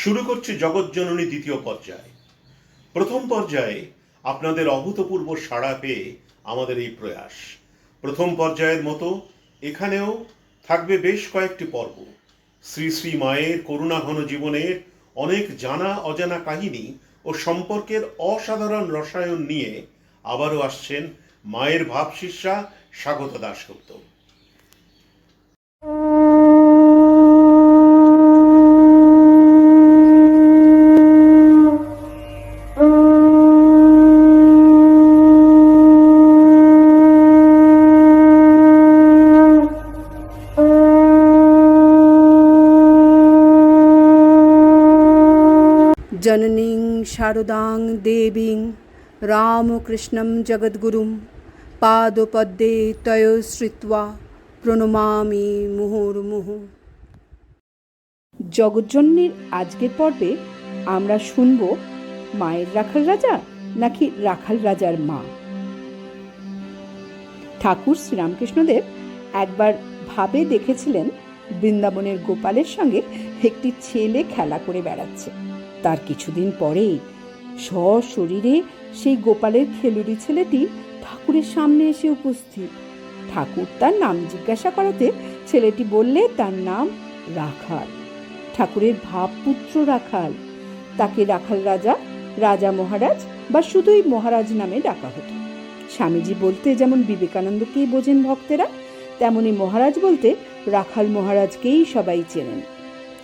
শুরু করছি জগৎজননী দ্বিতীয় পর্যায়। প্রথম পর্যায়ে আপনাদের অভূতপূর্ব সাড়া পেয়ে আমাদের এই প্রয়াস। প্রথম পর্যায়ের মতো এখানেও থাকবে বেশ কয়েকটি পর্ব। শ্রী শ্রী মায়ের করুণাঘন জীবনের অনেক জানা অজানা কাহিনী ও সম্পর্কের অসাধারণ রসায়ন নিয়ে আবারও আসছেন মায়ের ভাবশিষ্যা স্বাগত দাশগুপ্ত। জননীং শারদাং দেবীং রামকৃষ্ণম জগদ্গুরুম পাদপদ্মে তয়শ্রিত্বা প্রণমামি মুহুর্মুহু জগজ্জনীর আজকের পর্বে আমরা শুনব মায়ের রাখাল রাজা নাকি রাখাল রাজার মা। ঠাকুর শ্রীরামকৃষ্ণদেব একবার ভাবে দেখেছিলেন বৃন্দাবনের গোপালের সঙ্গে একটি ছেলে খেলা করে বেড়াচ্ছে। তার কিছুদিন পরেই সশরীরে সেই গোপালের খেলুড়ি ছেলেটি ঠাকুরের সামনে এসে উপস্থিত। ঠাকুর তার নাম জিজ্ঞাসা করাতে ছেলেটি বললে, তার নাম রাখাল। ঠাকুরের ভাবপুত্র রাখাল। তাকে রাখাল রাজা রাজা মহারাজ বা শুধুই মহারাজ নামে ডাকা হতো। স্বামীজি বলতে যেমন বিবেকানন্দকেই বোঝেন ভক্তেরা, তেমনি মহারাজ বলতে রাখাল মহারাজকেই সবাই চেনেন।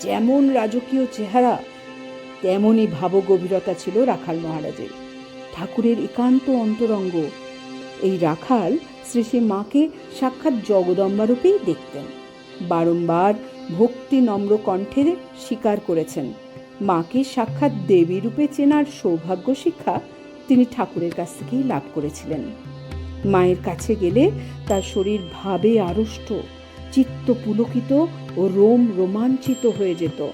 যেমন রাজকীয় চেহারা তেমনই ভাবগভীরতা ছিল রাখাল মহারাজের। ঠাকুরের একান্ত অন্তরঙ্গ। এই রাখাল শ্রী শ্রী মাকে সাক্ষাৎ জগদম্বারূপেই দেখতেন। বারংবার ভক্তি নম্র কণ্ঠে স্বীকার করেছেন। মাকে সাক্ষাৎ দেবী রূপে চেনার সৌভাগ্য শিক্ষা তিনি ঠাকুরের কাছ থেকেই লাভ করেছিলেন। মায়ের কাছে গেলে তার শরীর ভাবে আড়ষ্ট চিত্ত পুলকিত ও রোম রোমাঞ্চিত হয়ে যেত।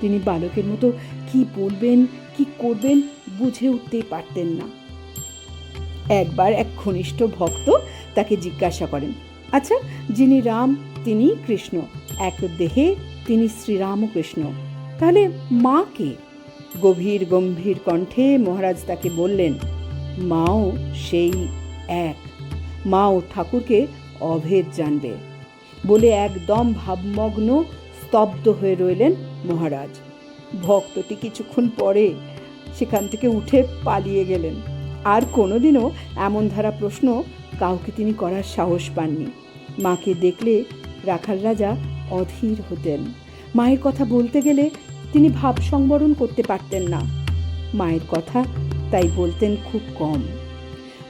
তিনি বালকের মতো কি বলবেন, কি করবেন বুঝে উঠতেই পারতেন না। একবার এক ঘনিষ্ঠ ভক্ত তাকে জিজ্ঞাসা করেন আচ্ছা যিনি রাম, তিনি কৃষ্ণ, এক দেহে তিনি শ্রীরামকৃষ্ণ, তাহলে মা কে? গভীর গম্ভীর কণ্ঠে মহারাজ তাকে বললেন, মাও সেই এক। মাও ঠাকুরকে অভেদ জানবে। বলে একদম ভাবমগ্ন স্তব্ধ হয়ে রইলেন মহারাজ। ভক্তটি কিছুক্ষণ পরে সেখান থেকে উঠে পালিয়ে গেলেন। আর কোনোদিনও এমন ধারা প্রশ্ন কাউকে তিনি করার সাহস পাননি। মাকে দেখলে রাখাল রাজা অধীর হতেন। মায়ের কথা বলতে গেলে তিনি ভাব সংবরণ করতে পারতেন না। মায়ের কথা তাই বলতেন খুব কম।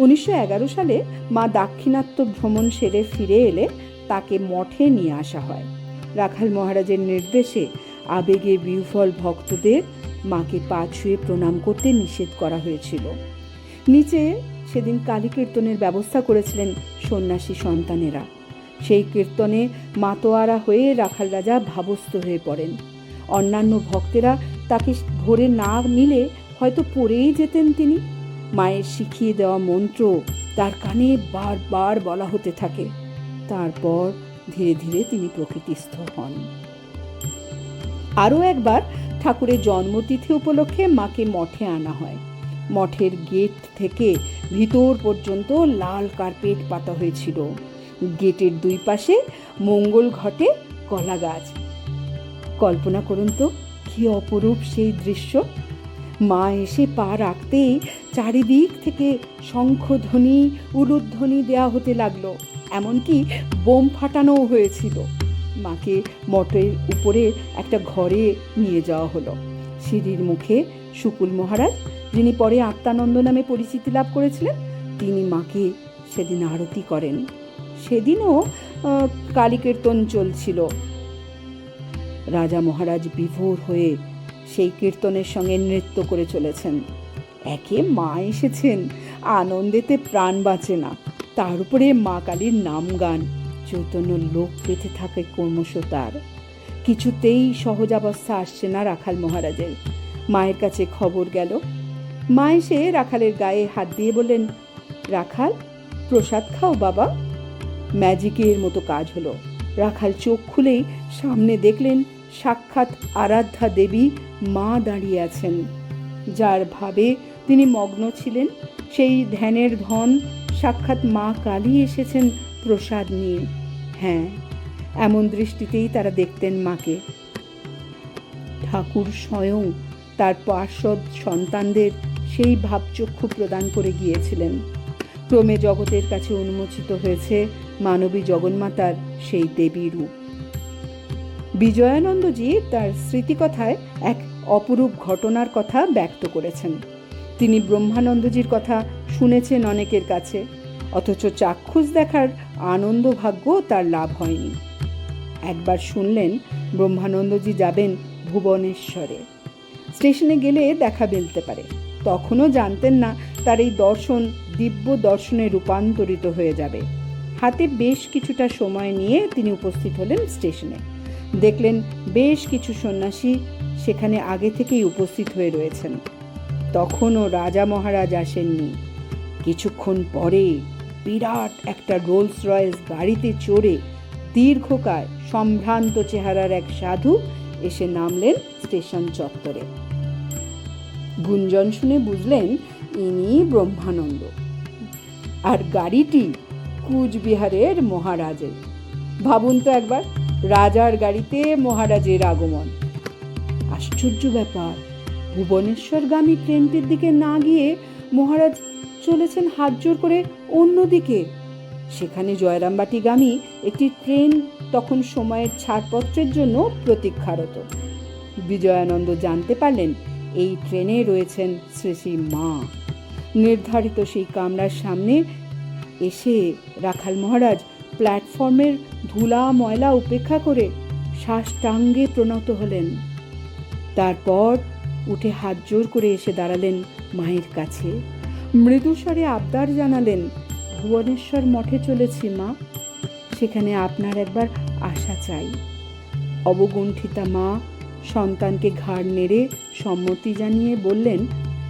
উনিশশো এগারো সালে মা দাক্ষিণাত্য ভ্রমণ সেরে ফিরে এলে তাকে মঠে নিয়ে আসা হয়। রাখাল মহারাজের নির্দেশে আবেগে বিহ্বল ভক্তদের মাকে পা ছুঁয়ে প্রণাম করতে নিষেধ করা হয়েছিল। নিচে সেদিন কালী কীর্তনের ব্যবস্থা করেছিলেন সন্ন্যাসী সন্তানেরা। সেই কীর্তনে মাতোয়ারা হয়ে রাখাল রাজা ভাবস্থ হয়ে পড়েন। অন্যান্য ভক্তেরা তাকে ধরে না নিলে হয়তো পড়েই যেতেন তিনি। মায়ের শিখিয়ে দেওয়া মন্ত্র তার কানে বারবার বলা হতে থাকে। তারপর ধীরে ধীরে তিনি প্রকৃতিস্থ হন। আরও একবার ঠাকুরের জন্মতিথি উপলক্ষে মাকে মঠে আনা হয়। মঠের গেট থেকে ভিতর পর্যন্ত লাল কার্পেট পাতা হয়েছিল। গেটের দুই পাশে মঙ্গল ঘটে কলা গাছ। কল্পনা করুন তো, কি অপরূপ সেই দৃশ্য। মা এসে পা রাখতেই চারিদিক থেকে শঙ্খধ্বনি, উলুধ্বনি দেয়া হতে লাগল, এমনকি বোম ফাটানোও হয়েছিল। মাকে মঠের উপরে একটা ঘরে নিয়ে যাওয়া হলো। সিঁড়ির মুখে শুকুল মহারাজ যিনি পরে আত্মানন্দ নামে পরিচিতি লাভ করেছিলেন তিনি মাকে সেদিন আরতি করেন। সেদিনও আহ, কালী কীর্তন চলছিল। রাজা মহারাজ বিভোর হয়ে সেই কীর্তনের সঙ্গে নৃত্য করে চলেছেন। একে মা এসেছেন আনন্দেতে প্রাণ বাঁচে না। তার উপরে মা কালীর নাম গান। চৈতন্য লোক পেতে থাকে ক্রমশ তার। কিছুতেই সহজাবস্থা আসছে না রাখাল মহারাজের। মায়ের কাছে খবর গেল। মা এসে রাখালের গায়ে হাত দিয়ে বললেন, রাখাল, প্রসাদ খাও বাবা। ম্যাজিকের মতো কাজ হলো। রাখাল চোখ খুলেই সামনে দেখলেন সাক্ষাৎ আরাধ্যা দেবী মা দাঁড়িয়ে আছেন। যার ভাবে তিনি মগ্ন ছিলেন, সেই ধ্যানের ধন সাক্ষাৎ মা কালী এসেছেন প্রসাদ নিয়ে হ্যাঁ এমন দৃষ্টিতেই তারা দেখতেন মাকে। ঠাকুর স্বয়ং তার পার্শ্বদ সন্তানদের সেই ভাবচক্ষু প্রদান করে গিয়েছিলেন। ক্রমে জগতের কাছে উন্মোচিত হয়েছে মানবী জগন্মাতার সেই দেবী রূপ। বিজয়ানন্দজি তার স্মৃতিকথায় এক অপরূপ ঘটনার কথা ব্যক্ত করেছেন। তিনি ব্রহ্মানন্দজির কথা শুনেছেন অনেকের কাছে, অথচ চাক্ষুষ দেখার আনন্দ ভাগ্য তার লাভ হয়নি। একবার শুনলেন ব্রহ্মানন্দজি যাবেন ভুবনেশ্বরে। স্টেশনে গেলে দেখা মিলতে পারে। তখনও জানতেন না তার এই দর্শন দিব্য দর্শনে রূপান্তরিত হয়ে যাবে। হাতে বেশ কিছুটা সময় নিয়ে তিনি উপস্থিত হলেন স্টেশনে। দেখলেন বেশ কিছু সন্ন্যাসী সেখানে আগে থেকেই উপস্থিত হয়ে রয়েছেন। তখনও রাজা মহারাজ আসেননি। কিছুক্ষণ পরে বিরাট একটা রোলস রয়েস গাড়িতে চড়ে দীর্ঘকায় সম্ভ্রান্ত চেহারার এক সাধু এসে নামলেন স্টেশন চত্বরে। গুঞ্জন শুনে বুঝলেন ইনি ব্রহ্মানন্দ। আর গাড়িটি কুচবিহারের মহারাজের। ভাবুন তো একবার, রাজার গাড়িতে মহারাজের আগমন। আশ্চর্য ব্যাপার, ভুবনেশ্বরগামী ট্রেনটির দিকে না গিয়ে মহারাজ চলেছেন হাত জোর করে অন্যদিকে। সেখানে জয়রামবাটিগামী একটি ট্রেন তখন সময়ের ছাড়পত্রের জন্য প্রতীক্ষারত। বিজয়ানন্দ জানতে পারলেন, এই ট্রেনে রয়েছেন শ্রী শ্রী মা। নির্ধারিত সেই কামরার সামনে এসে রাখাল মহারাজ প্ল্যাটফর্মের ধুলা ময়লা উপেক্ষা করে শ্বাসটাঙ্গে প্রণত হলেন। তারপর উঠে হাত জোর করে এসে দাঁড়ালেন মায়ের কাছে। মৃদুস্বরে আবদার জানালেন, ভুবনেশ্বর মঠে চলেছি মা। সেখানে আপনার একবার আশা চাই। অবগুণ্ঠিতা মা সন্তানকে ঘাড় নেড়ে সম্মতি জানিয়ে বললেন,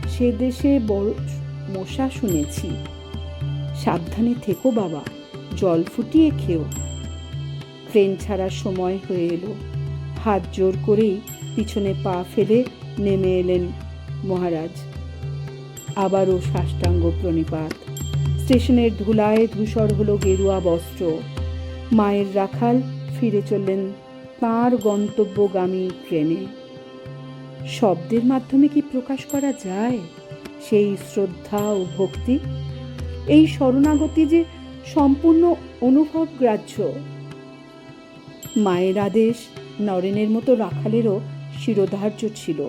সে দেশে বড় মশা শুনেছি। সাবধানে থেকো বাবা, জল ফুটিয়ে খেও। ট্রেন ছাড়ার সময় হয়ে এলো। হাত জোর করেই পিছনে পা ফেলে নেমে এলেন মহারাজ। আবারও সাষ্টাঙ্গ প্রণিপাত। স্টেশনের ধুলায় ধূসর হলো গেরুয়া বস্ত্র। মায়ের রাখাল ফিরে চললেন তাঁর গন্তব্যগামী ট্রেনে। শব্দের মাধ্যমে কি প্রকাশ করা যায়? সেই শ্রদ্ধা ও ভক্তি? এই শরণাগতি যে সম্পূর্ণ অনুভব গ্রাহ্য? মায়ের আদেশ নরেনের মতো রাখালেরও শিরোধার্য ছিল।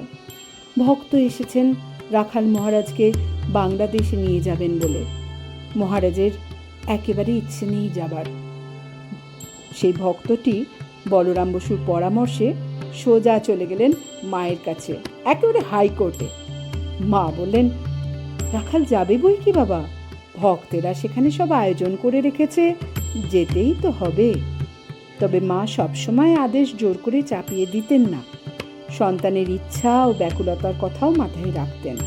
ভক্ত এসেছেন রাখাল মহারাজকে বাংলাদেশে নিয়ে যাবেন বলে। মহারাজের একেবারে ইচ্ছে নেই যাবার। সেই ভক্তটি বলরাম বসুর পরামর্শে সোজা চলে গেলেন মায়ের কাছে, একেবারে হাইকোর্টে। মা বললেন, রাখাল যাবে বই কি বাবা? ভক্তেরা সেখানে সব আয়োজন করে রেখেছে, যেতেই তো হবে। তবে মা সবসময় আদেশ জোর করে চাপিয়ে দিতেন না। সন্তানের ইচ্ছা ও ব্যাকুলতার কথাও মাথায় রাখতেন।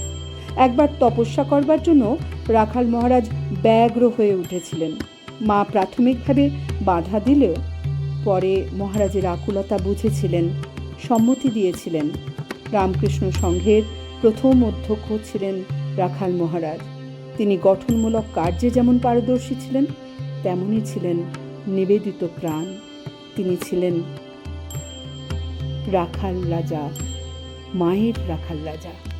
একবার তপস্যা করবার জন্য রাখাল মহারাজ ব্যগ্র হয়ে উঠেছিলেন। মা প্রাথমিকভাবে বাধা দিলেও পরে মহারাজের আকুলতা বুঝেছিলেন, সম্মতি দিয়েছিলেন। রামকৃষ্ণ সংঘের প্রথম অধ্যক্ষ ছিলেন রাখাল মহারাজ। তিনি গঠনমূলক কার্যে যেমন পারদর্শী ছিলেন তেমনই ছিলেন নিবেদিত প্রাণ। তিনি ছিলেন রাখাল রাজা মায়ের রাখাল রাজা।